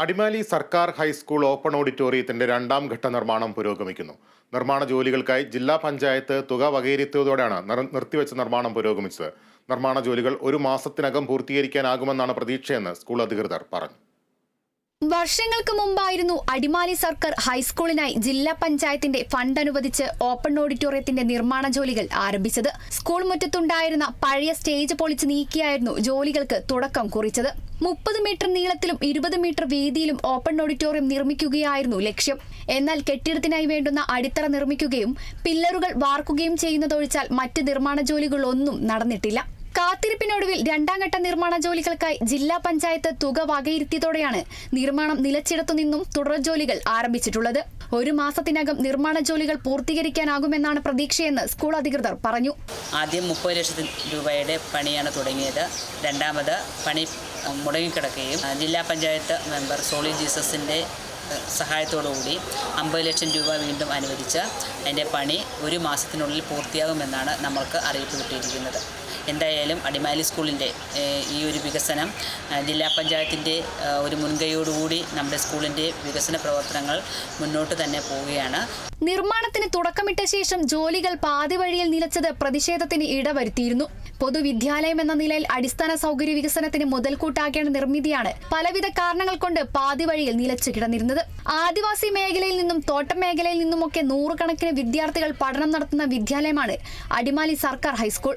അടിമാലി സർക്കാർ high school open ഓഡിറ്റോറിയത്തിന്റെ രണ്ടാം ഘട്ട നിർമ്മാണം പുരോഗമിക്കുന്നു. നിർമ്മാണ ജോലികൾക്കായി ജില്ലാ പഞ്ചായത്ത് തുക വകയിരുത്തിയതോടെയാണ് നിർ- നിർത്തിവെച്ച നിർമ്മാണം പുരോഗമിച്ചത്. നിർമ്മാണ ജോലികൾ ഒരു മാസത്തിനകം പൂർത്തീകരിക്കാനാകുമെന്നാണ് പ്രതീക്ഷയെന്ന് സ്കൂൾ അധികൃതർ പറഞ്ഞു. വർഷങ്ങൾക്ക് മുമ്പായിരുന്നു അടിമാലി സർക്കാർ ഹൈസ്കൂളിനായി ജില്ലാ പഞ്ചായത്തിന്റെ ഫണ്ട് അനുവദിച്ച് ഓപ്പൺ ഓഡിറ്റോറിയത്തിന്റെ നിർമ്മാണ ജോലികൾ ആരംഭിച്ചത്. സ്കൂൾ മുറ്റത്തുണ്ടായിരുന്ന പഴയ സ്റ്റേജ് പൊളിച്ച് നീക്കിയായിരുന്നു ജോലികൾക്ക് തുടക്കം കുറിച്ചത്. മുപ്പത് മീറ്റർ നീളത്തിലും ഇരുപത് മീറ്റർ വീതിയിലും ഓപ്പൺ ഓഡിറ്റോറിയം നിർമ്മിക്കുകയായിരുന്നു ലക്ഷ്യം. എന്നാൽ കെട്ടിടത്തിനായി വേണ്ടുന്ന അടിത്തറ നിർമ്മിക്കുകയും പില്ലറുകൾ വാർക്കുകയും ചെയ്യുന്നതൊഴിച്ചാൽ മറ്റ് നിർമ്മാണ ജോലികളൊന്നും നടന്നിട്ടില്ല. കാത്തിരിപ്പിനൊടുവിൽ രണ്ടാം ഘട്ട നിർമ്മാണ ജോലികൾക്കായി ജില്ലാ പഞ്ചായത്ത് തുക വകയിരുത്തിയതോടെയാണ് നിർമ്മാണം നിലച്ചിടത്തു നിന്നും തുടർ ജോലികൾ ആരംഭിച്ചിട്ടുള്ളത്. ഒരു മാസത്തിനകം നിർമ്മാണ ജോലികൾ പൂർത്തീകരിക്കാനാകുമെന്നാണ് പ്രതീക്ഷയെന്ന് സ്കൂൾ അധികൃതർ പറഞ്ഞു. ആദ്യം മുപ്പത് ലക്ഷത്തി രൂപയുടെ പണിയാണ് തുടങ്ങിയത്. രണ്ടാമത് പണി മുടങ്ങിക്കിടക്കുകയും ജില്ലാ പഞ്ചായത്ത് മെമ്പർ സോളി ജീസസിന്റെ സഹായത്തോടുകൂടി അമ്പത് ലക്ഷം രൂപ വീണ്ടും അനുവദിച്ച് അതിന്റെ പണി ഒരു മാസത്തിനുള്ളിൽ പൂർത്തിയാകുമെന്നാണ് നമ്മൾക്ക് അറിയിപ്പ് കിട്ടിയിരിക്കുന്നത്. എന്തായാലും അടിമാലി സ്കൂളിന്റെ ഈ ഒരു വികസനം ജില്ലാ പഞ്ചായത്തിന്റെ ഒരു മുൻകൈയോടുകൂടി നമ്മുടെ സ്കൂളിന്റെ വികസന പ്രവർത്തനങ്ങൾ മുന്നോട്ട് തന്നെ പോവുകയാണ്. നിർമ്മാണത്തിന് തുടക്കമിട്ട ശേഷം ജോലികൾ പാതി വഴിയിൽ നിലച്ചത് പ്രതിഷേധത്തിന് ഇടവരുത്തിയിരുന്നു. പൊതുവിദ്യാലയം എന്ന നിലയിൽ അടിസ്ഥാന സൗകര്യ വികസനത്തിന് മുതൽക്കൂട്ടാക്കേണ്ട നിർമ്മിതിയാണ് പലവിധ കാരണങ്ങൾ കൊണ്ട് പാതി വഴിയിൽ നിലച്ചു കിടന്നിരുന്നത്. ആദിവാസി മേഖലയിൽ നിന്നും തോട്ടം മേഖലയിൽ നിന്നുമൊക്കെ നൂറുകണക്കിന് വിദ്യാർത്ഥികൾ പഠനം നടത്തുന്ന വിദ്യാലയമാണ് അടിമാലി സർക്കാർ high school.